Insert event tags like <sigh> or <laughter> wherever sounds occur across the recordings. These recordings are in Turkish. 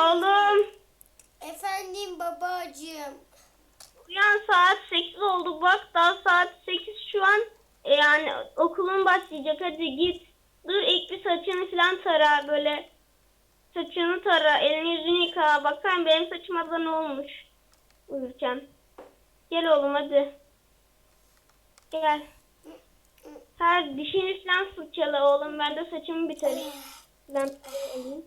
Oğlum Efendim babacığım. uyan saat 8 oldu bak daha saat 8 şu an. E, yani okulun başlayacak hadi git. Dur ilk bir saçını falan tara böyle. Saçını tara elini yüzünü yıka. Bakayım benim saçıma da ne olmuş. Uyurken. Gel oğlum hadi. Gel. Her dişini falan fırçala oğlum. Ben de saçımı bitireyim. Ben alayım.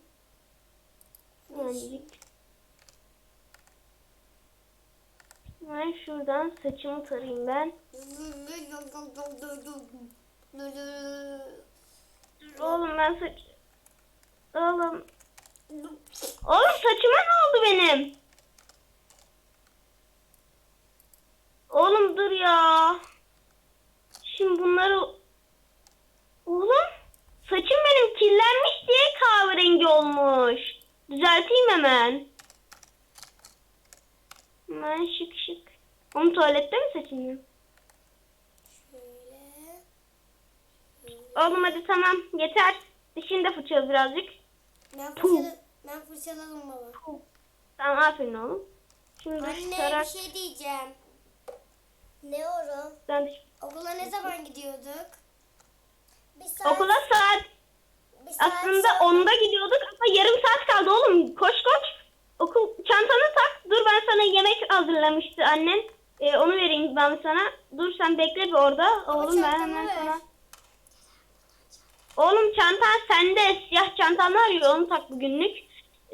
Ben şuradan saçımı tarayayım ben. Oğlum ben saç... Oğlum. Oğlum saçıma ne oldu benim? Oğlum dur ya. Şimdi bunları... Oğlum saçım benim kirlenmiş diye kahverengi olmuş. Düzelteyim hemen. Hemen şık şık. Oğlum tuvalette mi saçın? Şöyle. Oğlum hadi tamam yeter. Dişini de fırçala birazcık. Ben, Puh. fırçala, ben fırçaladım baba. Tamam aferin oğlum. Şimdi Anne tarak... bir şey diyeceğim. Ne oğlum? Ben diş- Okula ne zaman gidiyorduk? Bir Okula saat bir aslında 10'da gidiyorduk ama yarım saat kaldı oğlum. Koş koş. Okul çantanı tak. Dur ben sana yemek hazırlamıştı annen. Ee, onu vereyim ben sana. Dur sen bekle bir orada. Oğlum ben hemen ver. sana. Oğlum çantan sende. Siyah çantan var ya onu tak bugünlük.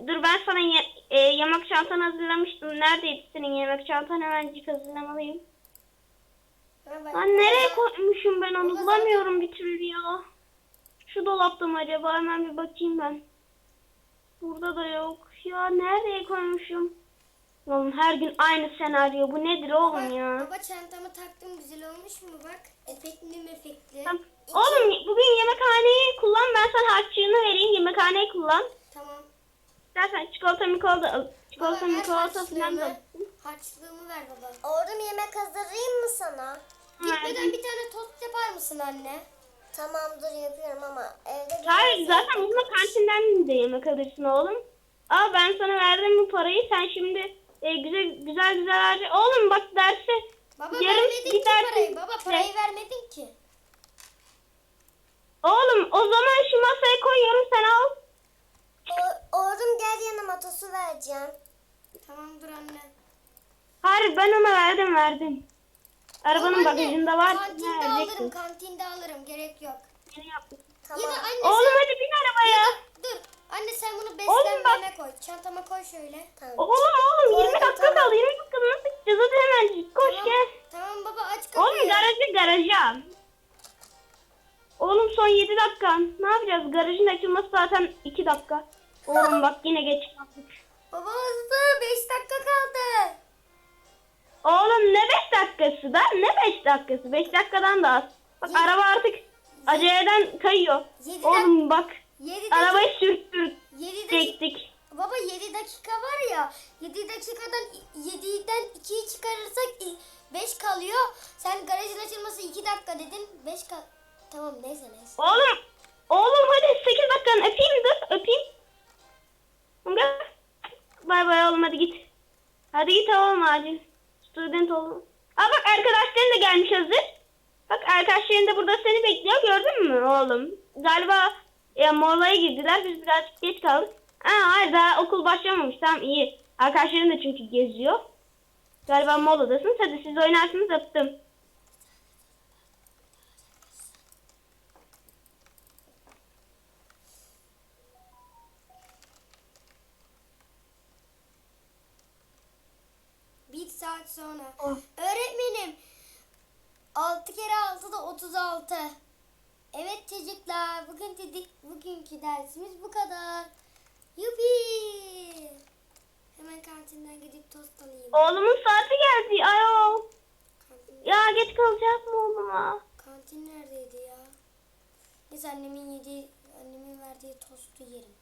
Dur ben sana ye- e, yemek çantanı hazırlamıştım. Neredeydi senin yemek çantan? Hemencik hazırlamalıyım. Lan nereye koymuşum ben onu bulamıyorum bir türlü ya. Şu dolapta mı acaba? Hemen bir bakayım ben. Burada da yok. Ya nereye koymuşum? Oğlum her gün aynı senaryo. Bu nedir oğlum ya? Baba çantamı taktım güzel olmuş mu bak? Efektli efektli. Tamam. Oğlum bugün yemekhaneyi kullan. Ben sana harçlığını vereyim. Yemekhaneyi kullan. Tamam. İstersen çikolata mikolata al. Çikolata Baba, mikolata falan da. harçlığımı. Ver baba. Oğlum yemek hazırlayayım mı sana? Gitmeden bir tane tost yapar mısın anne? Tamamdır yapıyorum ama evde Hayır zaten bununla kantinden de yemek alırsın oğlum. Aa ben sana verdim bu parayı. Sen şimdi e, güzel güzel güzel harca. Oğlum bak derse Baba yarım vermedin ki bir dersin- parayı. Baba parayı vermedin ki. Oğlum o zaman şu masaya koyuyorum sen al. O- oğlum gel yanıma tosu vereceğim. Tamam dur anne. Hayır ben ona verdim verdim. Arabanın Tamam anne, bagajında var. Kantinde alırım kantinde alırım gerek yok. Yeni yaptım. Tamam. Da anne Oğlum sen... hadi bin arabaya. Anne sen bunu beslenmeme koy. Çantama koy şöyle. Tamam. Oğlum oğlum 20 Koydum, dakika tamam. kaldı. 20 dakika nasıl gideceğiz? Hadi hemen koş Tamam. gel. Tamam baba aç kapıyı. Oğlum garajı garaja. Oğlum son 7 dakika. Ne yapacağız? Garajın açılması zaten 2 dakika. Oğlum bak yine geç kaldık. Baba hızlı 5 dakika kaldı. Oğlum ne 5 dakikası da? Ne 5 dakikası? 5 dakikadan da az. Bak Yedi- araba artık aceleden kayıyor. Yedi Oğlum bak 7 dakika. arabayı sürttürdük. 7 dakika. Çektik. Baba 7 dakika var ya. 7 dakikadan 7'den 2'yi çıkarırsak 5 kalıyor. Sen garajın açılması 2 dakika dedin. 5 kal. Tamam neyse neyse. Oğlum. Oğlum hadi 8 dakikanı öpeyim dur öpeyim. Bay bay oğlum hadi git. Hadi git oğlum acil. Student oğlum. Aa bak arkadaşların da gelmiş hazır. Bak arkadaşların da burada seni bekliyor gördün mü oğlum? Galiba ya molaya girdiler biz birazcık geç kaldık. Aa hayır daha okul başlamamış tamam iyi. Arkadaşların da çünkü geziyor. Galiba moladasınız hadi siz oynarsınız öptüm. Bir saat sonra. Oh. Öğretmenim. 6 kere 6 da 36. Evet çocuklar bugün dedik bugünkü dersimiz bu kadar. Yupi. Hemen kantinden gidip tost alayım. Oğlumun saati geldi ayol. Kantin, Ya geç kalacak mı oğluma? kantin neredeydi ya? Neyse annemin yediği, annemin verdiği tostu yerim.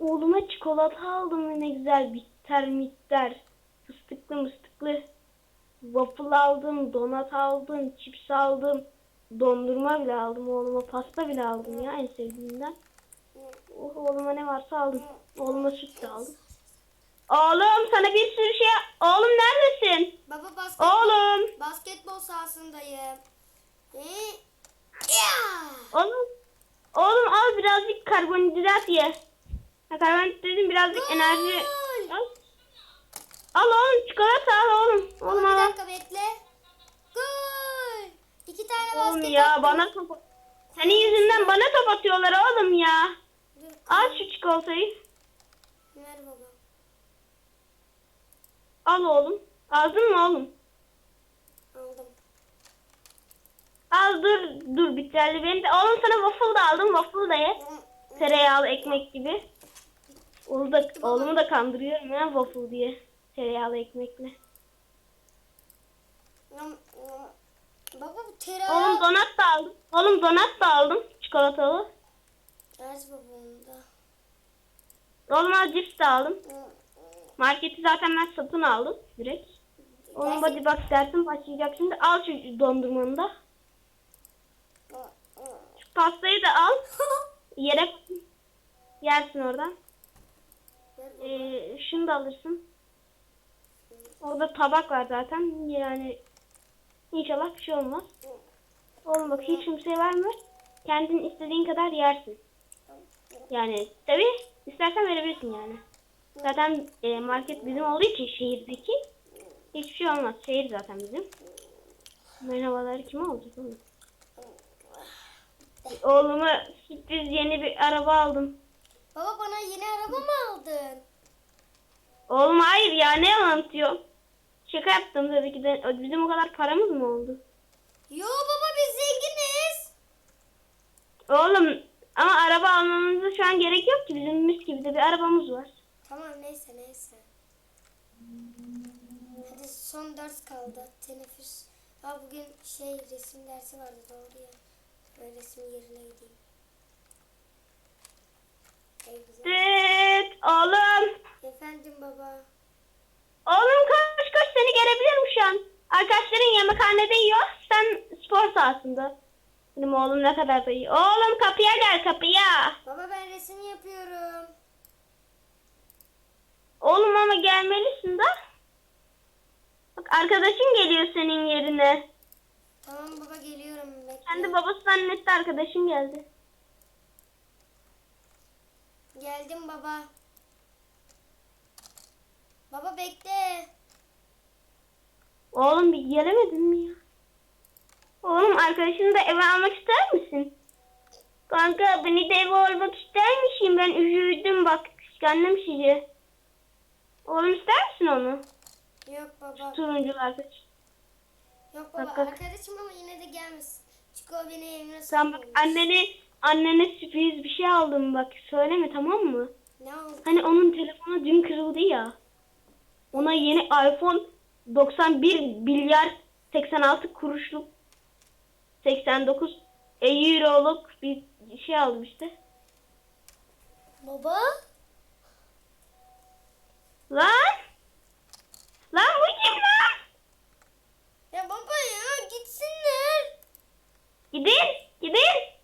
Oğluma çikolata aldım ne güzel bitter mitter. Fıstıklı mıstıklı. Waffle aldım, donat aldım, chips aldım. Dondurma bile aldım oğluma, pasta bile aldım ya en sevdiğimden. Oh, oğluma ne var varsa aldım. Oğluma süt de aldım. Oğlum sana bir sürü şey... Oğlum neredesin? Baba basket, Oğlum. basketbol sahasındayım. Ee, ya! Oğlum. Oğlum al birazcık karbonhidrat ye. Ha, karbonhidrat dedim birazcık enerji. Al. Al oğlum çikolata al oğlum. Baba Oğlum bir al. dakika bekle. Ya bana top... Senin yüzünden bana top atıyorlar oğlum ya. Dur, Al şu çikolatayı. ver baba. Al oğlum. Aldın mı oğlum? Aldım. Al dur dur biterli benim de. Oğlum sana waffle da aldım waffle da ye. Tereyağlı ekmek gibi. Oğlu da, oğlumu da kandırıyorum ya waffle diye. Tereyağlı ekmekle. Baba bu Oğlum tereyağı. donat da aldım. Oğlum donat da aldım. Çikolatalı. Ver baba onu da. Oğlum al cips de aldım. Marketi zaten ben satın aldım direkt. Oğlum hadi bak dersin başlayacak şimdi. Al şu dondurmanı da. Şu pastayı da al. <laughs> Yere yersin oradan. Ee, şunu da alırsın. Orada tabak var zaten. Yani inşallah bir şey olmaz. Oğlum bak hiç kimseye verme. Kendin istediğin kadar yersin. Yani tabi istersen verebilirsin yani. Zaten e, market bizim olduğu için şehirdeki hiçbir şey olmaz. Şehir zaten bizim. Merhabalar kime olacak oğlum? Oğluma sürpriz yeni bir araba aldım. Baba bana yeni araba mı aldın? Oğlum hayır ya ne anlatıyor? Şaka yaptım tabii ki de. Bizim o kadar paramız mı oldu? Yo baba biz zenginiz. Oğlum ama araba almamıza şu an gerek yok ki. Bizim mis gibi de bir arabamız var. Tamam neyse neyse. Hadi son ders kaldı. Teneffüs. Aa bugün şey resim dersi vardı doğru ya. Ben resim yerine gideyim. Dıt, oğlum. Efendim baba. Oğlum koş görebilirim şu an. Arkadaşların yemekhanede yiyor. Sen spor sahasında. Benim oğlum ne kadar da iyi. Oğlum kapıya gel kapıya. Baba ben resim yapıyorum. Oğlum ama gelmelisin de. Bak arkadaşın geliyor senin yerine. Tamam baba geliyorum bekle. Kendi babası zannetti arkadaşın geldi. Geldim baba. Baba bekle. Oğlum bir gelemedin mi ya? Oğlum arkadaşını da eve almak ister misin? Kanka beni de eve almak ister misin? Ben üzüldüm bak kıskandım sizi. Oğlum ister misin onu? Yok baba. Turuncu arkadaş. Yok baba Bak, bak. arkadaşım ama yine de gelmesin. Çünkü o beni evine Sen bak annene annene sürpriz bir şey aldım bak söyleme tamam mı? Ne oldu? Hani onun telefonu dün kırıldı ya. Ona yeni iPhone 91 milyar 86 kuruşluk 89 euroluk bir şey aldım işte. Baba? Lan! Lan bu kim lan? Ya baba ya gitsinler. Gidin, gidin.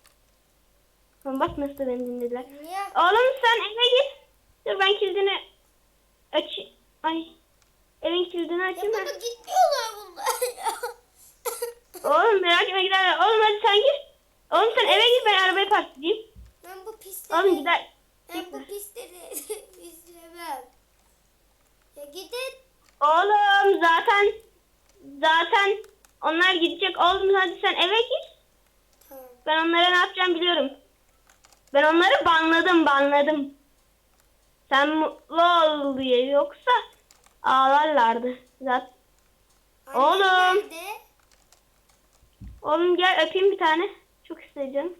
Lan bak nasıl da beni dinlediler. Niye? Oğlum sen eve git. Dur ben kilidini aç. Ay. Evin kilidini açayım ben. gitmiyorlar bunlar ya. <laughs> Oğlum merak etme giderler. Oğlum hadi sen gir. Oğlum sen eve git ben arabayı park edeyim. ben bu pisleri... Oğlum gider. Ben bu pisleri <laughs> izlemem. Ya gidin. Oğlum zaten zaten onlar gidecek. Oğlum hadi sen eve git. Tamam. Ben onlara ne yapacağım biliyorum. Ben onları banladım banladım. Sen mutlu ol diye yoksa ağlarlardı. Zaten. Annem Oğlum. nerede? Oğlum gel öpeyim bir tane. Çok isteyeceğim.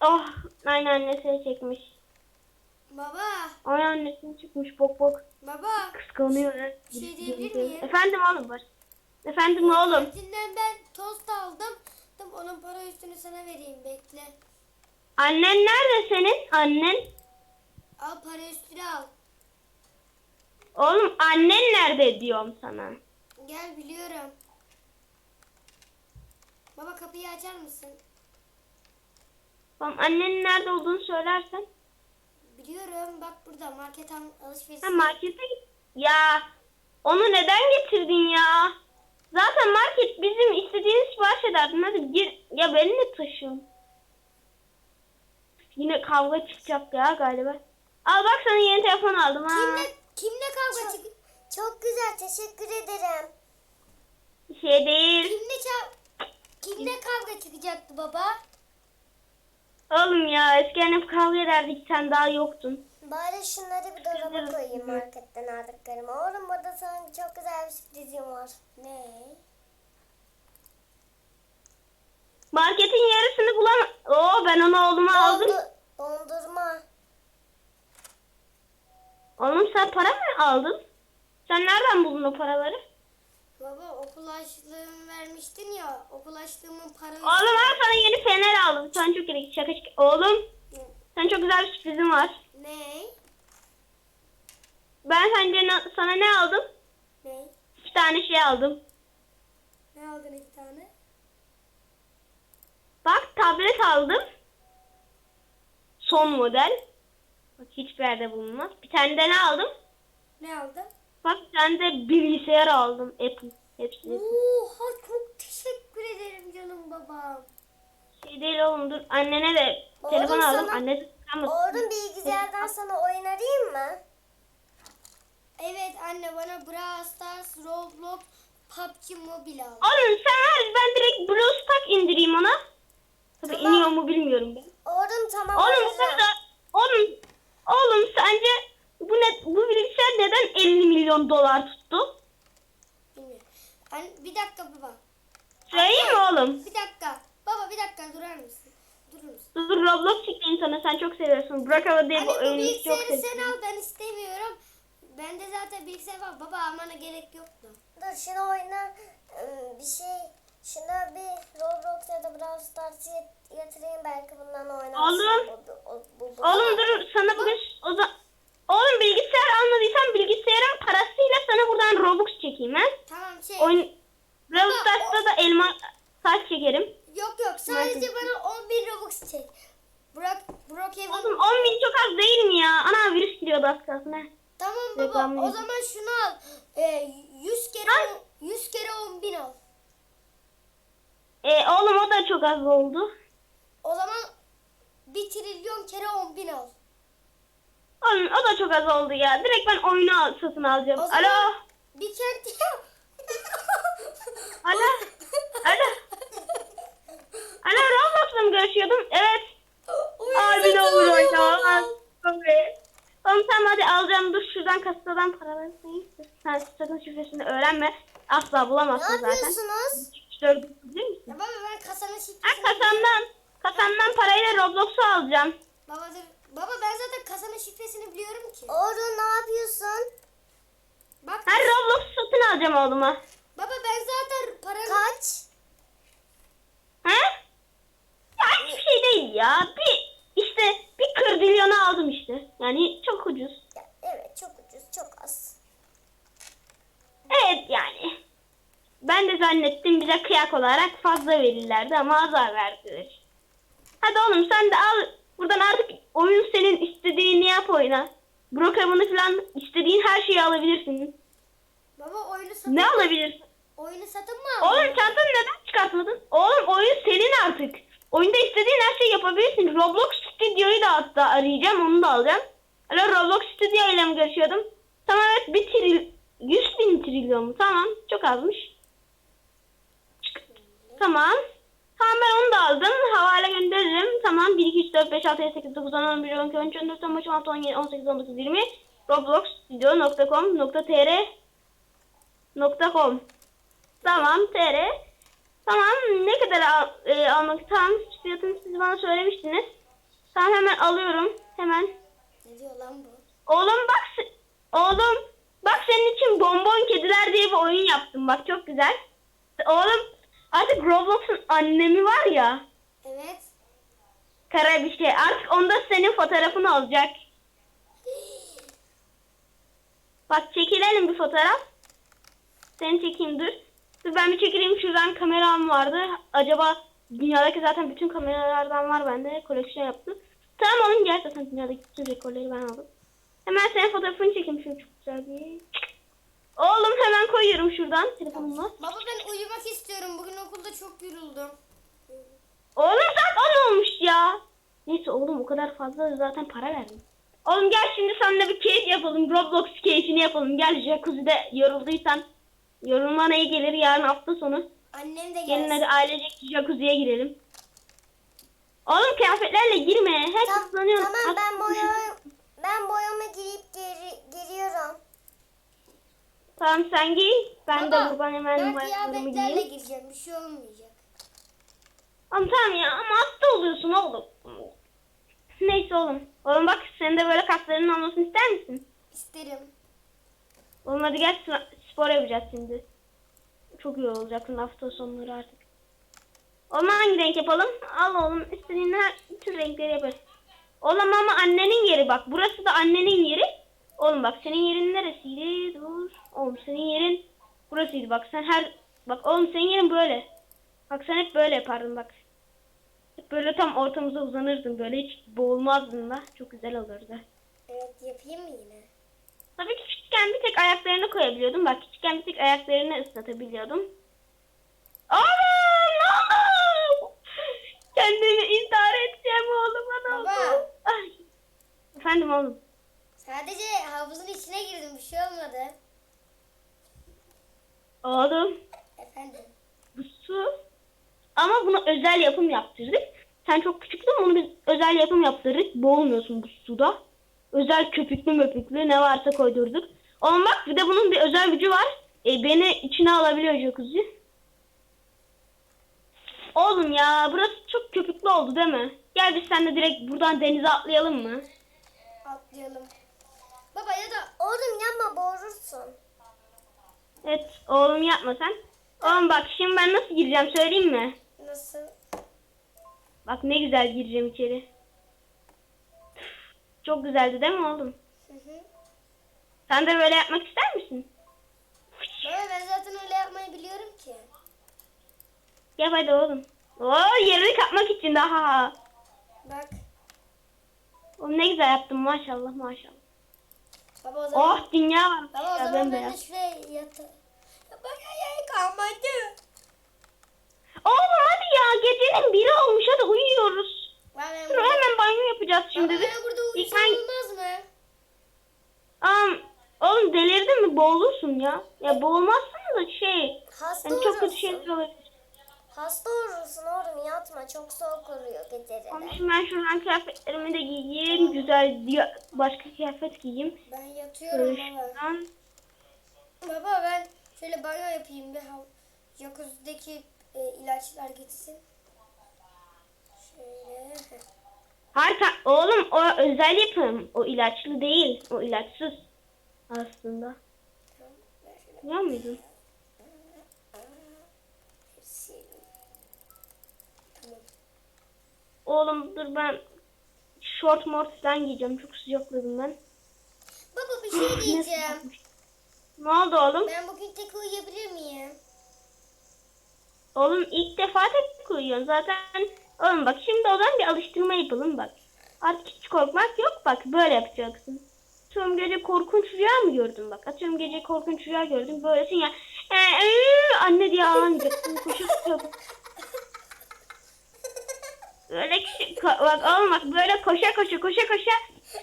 Oh aynı annesini çekmiş. Baba. Aynı annesini çıkmış bok bok. Baba. Kıskanıyor. Bir şey diyebilir miyim? Efendim oğlum var. Efendim oğlum. Kantinden ben tost aldım. Dım onun para üstünü sana vereyim bekle. Annen nerede senin? Annen? Al para üstünü al. Oğlum annen nerede diyorum sana. Gel biliyorum. Baba kapıyı açar mısın? Oğlum annenin nerede olduğunu söylersen. burada market al- alışveriş. Ha markete git. Ya onu neden getirdin ya? Zaten market bizim istediğimiz sipariş ederdin. Hadi gir. Ya beni ne taşıyorsun? Yine kavga çıkacak ya galiba. Al bak sana yeni telefon aldım ha. Kimle, kimle kavga çık? Çok güzel teşekkür ederim. Şey değil. Kimle Kimle kavga çıkacaktı baba? Oğlum ya eskiden hep kavga ederdik sen daha yoktun. Bari şunları bir dolaba koyayım marketten aldıklarımı. Oğlum burada sana çok güzel bir sürprizim var. Ne? Marketin yarısını bulam... Oo ben onu oğluma aldım. Dondu- dondurma. Oğlum sen para mı aldın? Sen nereden buldun o paraları? Baba okul açlığımı vermiştin ya. Okul açlığımın parası. Oğlum ben sana yeni fener aldım. Sen çok gerek şaka şaka. Oğlum sen çok güzel bir sürprizim var. Ne? Ben sence na- sana ne aldım? Ne? İki tane şey aldım. Ne aldın iki tane? Bak tablet aldım. Son model. Bak hiçbir yerde bulunmaz. Bir tane de ne aldım? Ne aldın? Bak tane de bilgisayar aldım. Apple. Hepsini. Oha çok teşekkür ederim canım babam. Şey değil oğlum dur. Annene de telefon Oğlum aldım. sana- Annesi sıkamadı. Oğlum bilgisayardan sana oyun arayayım mı? Evet anne bana Brawl Stars, Roblox, PUBG Mobile al. Oğlum sen her ben direkt BlueStack indireyim ona. Tabii Tamam. iniyor mu bilmiyorum ben. Oğlum tamam. Oğlum arayacağım. kadar. Oğlum, oğlum sence bu ne bu bilgisayar neden 50 milyon dolar tuttu? Bilmiyorum. Bir dakika baba. Söyleyeyim mi oğlum? Bir dakika. Baba bir dakika durar mısın? Durur musun? Dur Roblox çıktı sana sen çok seviyorsun. Burak Hava diye Anne bir bu oyunu çok bilgisayarı sen seviyorum. al ben istemiyorum. Bende zaten bilgisayar var. Baba almana gerek yoktu. Dur şunu oyna. ıı, Bir şey. Şuna bir Roblox ya da Brawl Stars'ı yat- yatırayım belki bundan oynarsın. Oğlum. Bu, bu, bu, bu. Oğlum dur sana bugün o zaman Oğlum bilgisayar almadıysan bilgisayarın parasıyla sana buradan Robux çekeyim ha. Tamam şey. Oyun Brawl Stars'ta da elma saç çekerim. Yok yok sadece bana 10 bin Robux çek. Burak, Burak evin. Oğlum 10 bin çok az değil mi ya? Ana virüs giriyordu az kalsın ha. Tamam baba reklamlı o zaman şunu al. Ee, 100 kere Al. 100 kere 10 bin al. E, oğlum o da çok az oldu. O zaman 1 trilyon kere 10 bin al. Oğlum o da çok az oldu ya. Direkt ben oyunu satın alacağım. O zaman Alo. bir kent yap. Alo. Alo. Alo Roblox'la mı görüşüyordum? Evet. Oyun Abi ne olur oyna. Oğlum sen hadi alacağım. Dur şuradan kasadan paraları sayayım. Sen satın şifresini öğrenme. Asla Ne bulamazsın zaten. yapıyorsunuz? 3-4 biliyor musun? Ya baba ben kasanın şifresini kasamdan, kasamdan parayla Roblox'u alacağım. Baba dur. Baba ben zaten kasanın şifresini biliyorum ki. Oğlum ne yapıyorsun? Bak Ben Roblox'u satın alacağım oğluma. baba ben zaten paranı Kaç? He? Ya hiçbir şey değil ya. Bir işte bir kırdilyonu aldım işte. Yani çok ucuz. Ya, evet çok ucuz çok az. Evet yani. Ben de zannettim bize kıyak olarak fazla verirlerdi ama azar verdiler. Hadi oğlum sen de al. Buradan artık oyun senin istediğini yap oyna. Brokeman'ı falan istediğin her şeyi alabilirsin. Baba oyunu satın Ne alabilirsin? Oyunu satın mı aldın? Oğlum çantanı neden çıkartmadın? Oğlum oyun senin artık. Oyunda istediğin her şeyi yapabilirsin. Roblox Studio'yu da hatta arayacağım onu da alacağım. Alo Roblox Studio ile mi görüşüyordum? Tamam evet bir tril... 100 bin trilyon mu? Tamam çok azmış. Tamam. Tamam ben onu da aldım. Havale gönderirim. Tamam 1, 2, 3, 4, 5, 6, 7, 8, 9, 10, 11, 12, 13, 14, 15, 16, 17, 18, 19, 20 robloxstudio.com.tr .com Tamam TR. Tamam ne kadar al, e, almak tamam fiyatını siz bana söylemiştiniz. Tamam hemen alıyorum. Hemen. Ne diyor lan bu? Oğlum bak oğlum bak senin için bonbon kediler diye bir oyun yaptım. Bak çok güzel. Oğlum artık Roblox'un annemi var ya. Evet. Kara bir şey. Artık onda senin fotoğrafın olacak. Bak çekilelim bir fotoğraf. Seni çekeyim dur. Dur ben bir çekileyim şuradan kameram vardı. Acaba dünyadaki zaten bütün kameralardan var bende. Koleksiyon yaptım. Tamam oğlum gel zaten dünyadaki bütün rekorları ben aldım. Hemen senin fotoğrafını çekeyim şöyle çok güzel bir. Oğlum hemen koyuyorum şuradan telefonumla. Baba ben uyumak istiyorum. Bugün okulda çok yoruldum. Oğlum saat 10 olmuş ya. Neyse oğlum o kadar fazla zaten para verdim. Oğlum gel şimdi seninle bir keyif yapalım. Roblox keyfini yapalım. Gel jacuzzi'de yorulduysan. Yorulmana iyi gelir yarın hafta sonu. Annem de Gelin gelsin. hadi ailecek jacuzziye girelim. Oğlum kıyafetlerle girme. Her Tam- kıslanıyorum. tamam ben boya ben boyama girip geri, giriyorum. Tamam sen giy. Ben Baba, de buradan hemen ben mayalarımı kıyafetlerle giyeyim. gireceğim. Bir şey olmayacak. Tamam tamam ya ama hasta oluyorsun oğlum. Neyse oğlum. Oğlum bak senin de böyle kaslarının olmasını ister misin? İsterim. Oğlum hadi gel sıra- spor yapacağız şimdi. Çok iyi olacaksın hafta sonları artık. Oğlum hangi renk yapalım? Al oğlum istediğin her bütün renkleri yaparız. Oğlum ama annenin yeri bak. Burası da annenin yeri. Oğlum bak senin yerin neresiydi? Dur. Oğlum senin yerin burasıydı bak. Sen her... Bak oğlum senin yerin böyle. Bak sen hep böyle yapardın bak. Hep böyle tam ortamıza uzanırdın böyle hiç boğulmazdın da. Çok güzel olurdu. Evet yapayım mı yine? Tabii küçükken bir tek ayaklarını koyabiliyordum. Bak küçükken bir tek ayaklarını ıslatabiliyordum. Oğlum ne oldu? <laughs> Kendimi intihar edeceğim oğlum ne oldu? Baba. Ay. Efendim oğlum. Sadece havuzun içine girdim. Bir şey olmadı. Oğlum Efendim. bu su. Ama bunu özel yapım yaptırdık. Sen çok küçüktün onu biz özel yapım yaptırdık. Boğulmuyorsun bu suda. Özel köpüklü möpüklü ne varsa koydurduk. Oğlum bak bir de bunun bir özel gücü var. E, beni içine alabiliyor jacuzzi. Oğlum ya burası çok köpüklü oldu değil mi? Gel biz seninle direkt buradan denize atlayalım mı? Atlayalım. Baba ya da Oğlum yapma boğulursun. Evet oğlum yapma sen. Oğlum bak şimdi ben nasıl gireceğim söyleyeyim mi? nasıl? Bak ne güzel gireceğim içeri. Çok güzeldi değil mi oğlum? Hı hı. Sen de böyle yapmak ister misin? Baba ben zaten öyle yapmayı biliyorum ki. Yap hadi oğlum. Oo yerini kapmak için daha. Bak. Oğlum ne güzel yaptın maşallah maşallah. Baba o zaman. Oh dünya var. Baba o Ya zaman ben de bembeyaz. şuraya yatı. Ya bana yer kalmadı. Oğlum hadi ya gecenin biri olmuş hadi uyuyoruz. Baba ben Dur hemen banyo yapacağız baba şimdi. ben burada uyusam ben- olmaz mı? Am, oğlum delirdin mi boğulursun ya. Ya boğulmazsın da şey. Hasta Yani çok kötü şeyler olabilir. Hasta olursun oğlum yatma çok soğuk oluyor geceleri. şimdi ben şuradan kıyafetlerimi de giyeyim. Güzel diye başka kıyafet giyeyim. Ben yatıyorum baba. Baba ben şöyle banyo yapayım bir hav jacuzzi'deki e, ilaçlar gitsin. Şöyle. Harika. Oğlum o özel yapım. O ilaçlı değil. O ilaçsız. Aslında. Tamam. Biliyor muydun? Oğlum dur ben short mort falan giyeceğim. Çok sıcakladım ben. Baba bir şey diyeceğim. Ne oldu oğlum? ben bugün tek uyuyabilir miyim? Oğlum ilk defa tek uyuyorsun. Zaten oğlum bak şimdi o zaman bir alıştırma yapalım bak. Artık hiç korkmak yok bak böyle yapacaksın. Atıyorum gece korkunç rüya mı gördün bak. Atıyorum gece korkunç rüya gördün böylesin ya. Ee, ee, anne diye ağlamayacaksın. Koşup. Böyle bak oğlum bak böyle koşa koşa koşa koşa.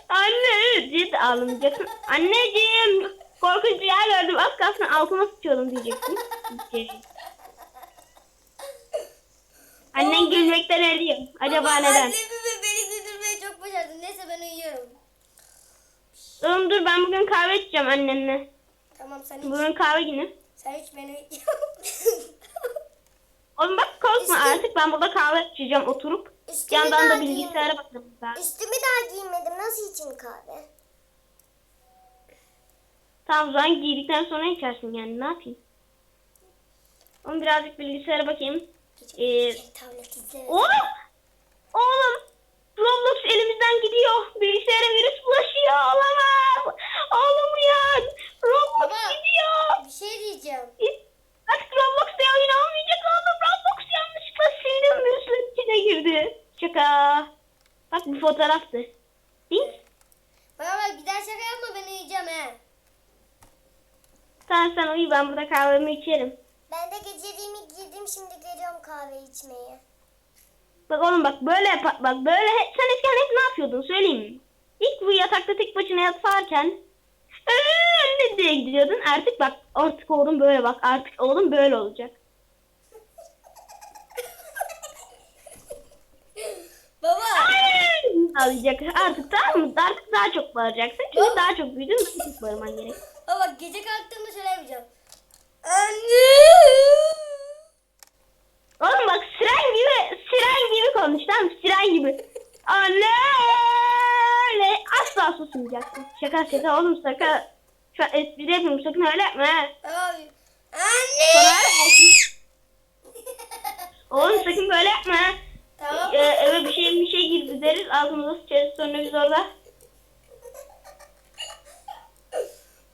Anne diye de ağlamayacaksın. Anneciğim korkunç rüya gördüm. Az kalsın altıma sıçıyordum diyeceksin. <laughs> Diyeceksin. Annen gülmekten ölüyor. Acaba Baba, neden? Annemi ve beni güldürmeyi çok başardın. Neyse ben uyuyorum. Oğlum dur ben bugün kahve içeceğim annenle. Tamam sen iç. Bugün kahve günü. Sen iç ben uyuyayım. Oğlum bak korkma artık ben burada kahve içeceğim oturup. Üstümü Yandan da bilgisayara giymedim. bakacağım. ben. Üstümü daha giymedim nasıl için kahve? Tamam o zaman giydikten sonra içersin yani ne yapayım. Oğlum birazcık bilgisayara bakayım. Ee, Tablet izle. oğlum! fotoğraftı. Bil. Bana bak bir daha şaka yapma beni yiyeceğim he. Tamam sen uyu ben burada kahvemi içerim. Ben de geceliğimi giydim şimdi geliyorum kahve içmeye. Bak oğlum bak böyle yap bak böyle hep, sen eskiden hep ne yapıyordun söyleyeyim? İlk bu yatakta tek başına yatarken öyle diye gidiyordun. Artık bak artık oğlum böyle bak artık oğlum böyle olacak. Ağlayacak artık tamam mı? Artık daha çok bağıracaksın. Çünkü daha çok büyüdün daha çok bağırman gerek. Baba gece kalktığımda şöyle yapacağım. Anne. Oğlum bak siren gibi siren gibi konuş tamam mı? Siren gibi. Anne öyle asla susmayacaksın. Şaka şaka oğlum şaka. Şu an espri yapıyorum sakın öyle yapma. ha. Tamam. Sonra Anne. Oğlum sakın böyle yapma. Tamam. Ee, eve bir şey bir şey girdi deriz altımıza sıçarız sonra biz orada.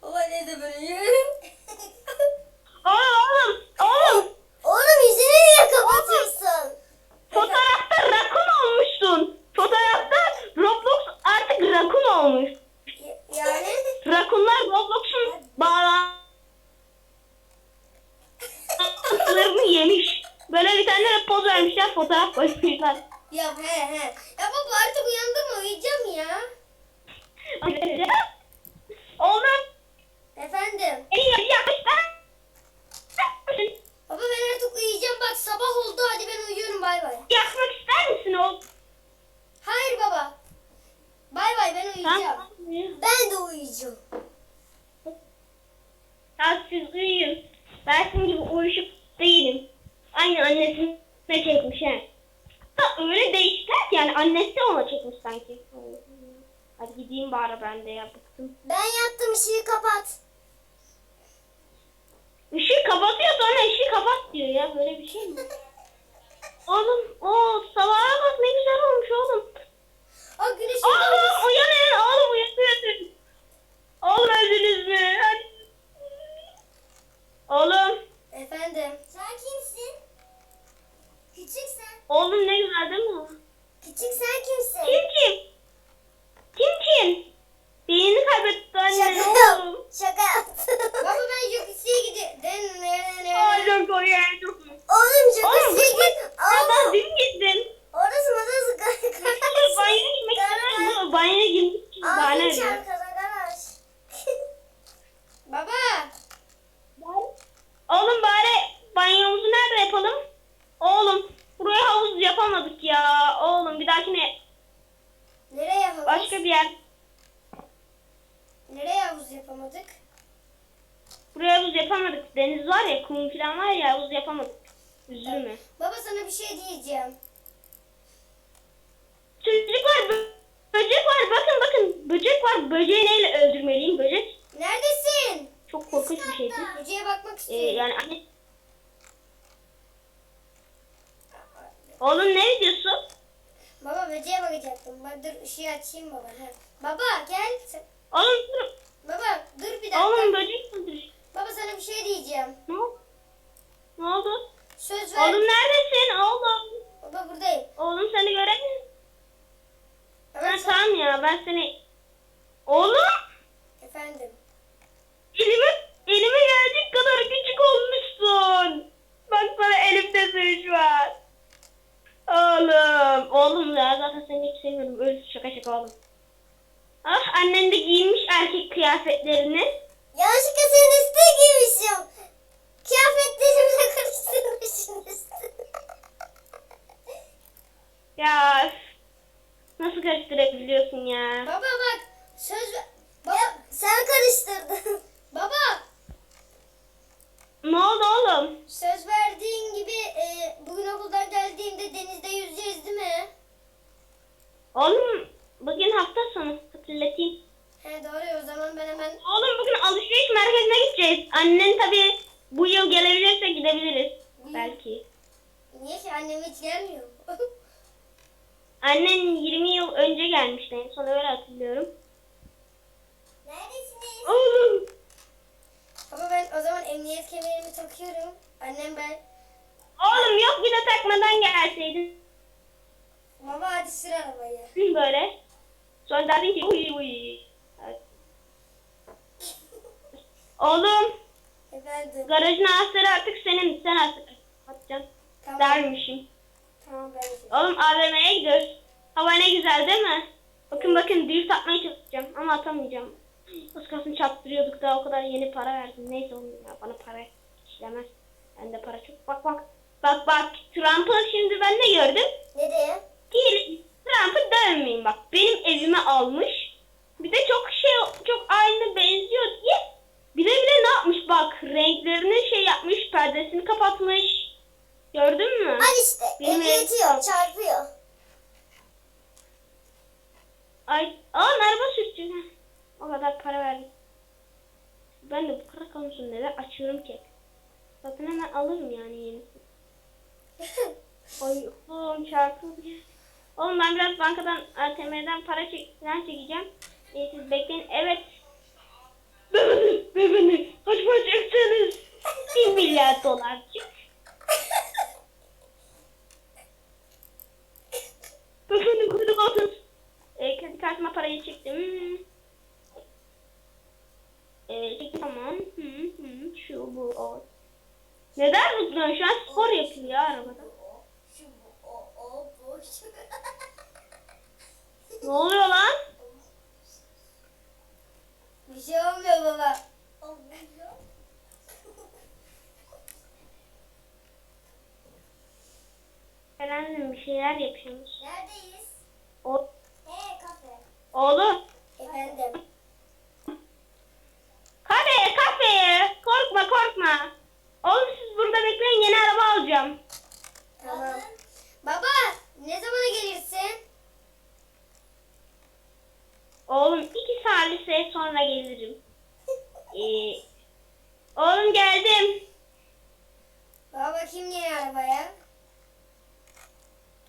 Baba ne de böyle Oğlum oğlum oğlum Oğlum yüzünü niye kapatıyorsun? fotoğrafta rakun olmuşsun. Fotoğrafta Roblox artık rakun olmuş. yani Rakunlar Roblox'un bağlantılarını yemiş. Böyle bir tane poz vermişler fotoğraf koymuşlar. ya he he. Ya baba artık uyandım mı uyuyacağım ya. Oğlum Efendim. en iyi yapmışlar. Baba ben artık uyuyacağım bak sabah oldu hadi ben uyuyorum bay bay. Yapmak ister misin oğlum? Hayır baba. Bay bay ben uyuyacağım. Tamam. Ben de uyuyacağım. Ya siz uyuyun. Ben sizin gibi uyuşuk değilim. Aynı annesine çekmiş he. Ha, öyle değişler ki yani annesi de ona çekmiş sanki. Hadi gideyim bari ben de ya bıktım. Ben yattım ışığı kapat. Işığı kapatıyor sonra ışığı kapat diyor ya böyle bir şey mi? oğlum o sabaha bak ne güzel olmuş oğlum. Aa güneşin Oğlum uyanın oğlum uyanın. Oğlum öldünüz mü? Hadi. Oğlum. Sen kimsin? Küçük sen. Oğlum ne güzel değil mi? Küçük sen kimsin? Kim kim? Kim kim? Beynini kaybetti anne. Şaka ne yap. oldu? Şaka yaptım. Baba ben yükseğe gidiyorum. Ay çok koyar çok koyar. Oğlum ışığı git. Oğlum. dün gittin. Orası orası garaj. Banyoya gitmek istemez mi? Banyoya girmek için bahane garaj. Baba. Oğlum bari banyomuzu nerede yapalım? Oğlum buraya havuz yapamadık ya. Oğlum bir dahakine Nereye havuz? başka bir yer. Nereye havuz yapamadık? Buraya havuz yapamadık. Deniz var ya kum falan var ya havuz yapamadık. Üzülme. Baba sana bir şey diyeceğim. Çocuklar bö- böcek var bakın bakın. Böcek var. Böceği neyle öldürmeliyim böcek? Neredesin? Çok korkunç bir şeydi. Böceğe bakmak Ee, istiyorum. yani anne... Oğlum ne diyorsun? Baba böceğe bakacaktım. Bak dur ışığı açayım baba. Ha. Baba gel. Sen- Oğlum dur. Baba dur bir dakika. Oğlum böcek öldürecek. Baba sana bir şey diyeceğim. Ne oldu? Ne oldu? Söz ver. Oğlum neredesin oğlum? Baba buradayım. Oğlum seni göremiyorum. Baba Ha, sen- tamam ya ben seni... Oğlum! Efendim. Elime, elime gelecek kadar küçük olmuşsun. Bak sana elimde sıç var. Oğlum. Oğlum ya zaten seni hiç sevmiyorum. Öyle şaka şaka oğlum. Ah annen de giymiş erkek kıyafetlerini. Yanlışlıkla senin üstüne giymişim. Kıyafetlerimle karıştırmışsın üstüne. Ya nasıl karıştırabiliyorsun ya? Baba bak. Söz ver. Baba. Ya, sen karıştırdın. Baba. Ne oldu oğlum? Söz verdiğin gibi e, bugün okuldan geldiğimde denizde yüzeceğiz değil mi? Oğlum bugün hafta sonu hatırlatayım. He doğru o zaman ben hemen Oğlum bugün alışveriş merkezine gideceğiz. Annen tabii bu yıl gelebilirse gidebiliriz. Yıl- Belki. Niye ki annem hiç gelmiyor? <laughs> Annen 20 yıl önce gelmişti en son öyle hatırlıyorum. Neredesiniz? Oğlum. Baba ben o zaman emniyet kemerimi takıyorum. Annem ben. Oğlum yok bir de takmadan gelseydin. Baba hadi sür arabayı. Böyle. Sonra derdin ki uy uy. Evet. Oğlum. Hadi. Garajın anahtarı artık senin. Sen artık atacaksın. Tamam. Dermişim. Tamam ben de. Oğlum AVM'ye gidiyoruz. Hava ne güzel değil mi? Bakın bakın düğüt atmaya çalışacağım ama atamayacağım. Az kalsın çarptırıyorduk daha o kadar yeni para verdim. Neyse oğlum ya bana para işlemez. Bende para çok. Bak bak. Bak bak Trump'ı şimdi ben de gördüm. Ne diye? Trump'ı dövmeyin bak. Benim evime almış. Bir de çok şey çok aynı benziyor diye. Bile bile ne yapmış bak. Renklerini şey yapmış. Perdesini kapatmış. Gördün mü? Al işte. Benim ev-. Çarpıyor. Ay, aa sürtüyor. Heh. O kadar para verdim. Ben de bu para konusunu neden açıyorum ki? Zaten hemen alırım yani yenisini. Ay oğlum çarpıldı. Oğlum ben biraz bankadan ATM'den para çek falan çekeceğim. Ee, siz bekleyin. Evet. Bebeni, bebeni. Kaç para çekseniz? 1 milyar dolarcık. Bebeni kuyruk altın. E, kredi kartıma parayı çektim. E, çektim tamam. Hı, hı, şu bu o. Neden mutluyorsun? Şu an spor yapıyor ya arabada. Ne oluyor lan? Bir şey olmuyor baba. Efendim bir şeyler yapıyormuş. Neredeyiz? O, He kafe. oğlum. Efendim. Kafeye kafeye. Korkma korkma. Oğlum siz burada bekleyin yeni araba alacağım. Tamam. Baba ne zamana gelirsin? Oğlum iki salise sonra gelirim. Ee, oğlum geldim. Baba bakayım yeni arabaya.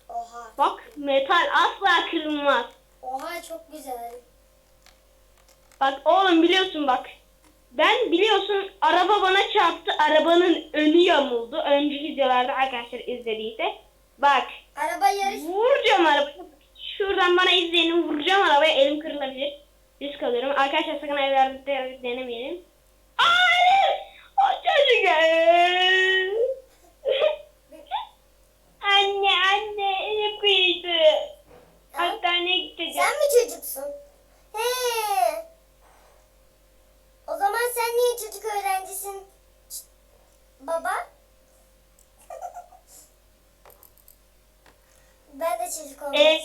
Oha. Bak metal asla kırılmaz. Oha çok güzel. Bak oğlum biliyorsun bak. Ben biliyorsun araba bana çarptı. Arabanın önü yamuldu. Öncü videolarda arkadaşlar izlediyse. Bak Araba yarış. vuracağım arabayı. Şuradan bana izleyeni vuracağım arabaya. Elim kırılabilir. Risk alıyorum. Arkadaşlar sakın evlerde de- denemeyelim. Hayır! O çocuk. <laughs> anne anne elim kıydı. Hastaneye gideceğim. Sen mi çocuksun? He. O zaman sen niye çocuk öğrencisin? Baba? <laughs> ben de çocuk olmak Ee,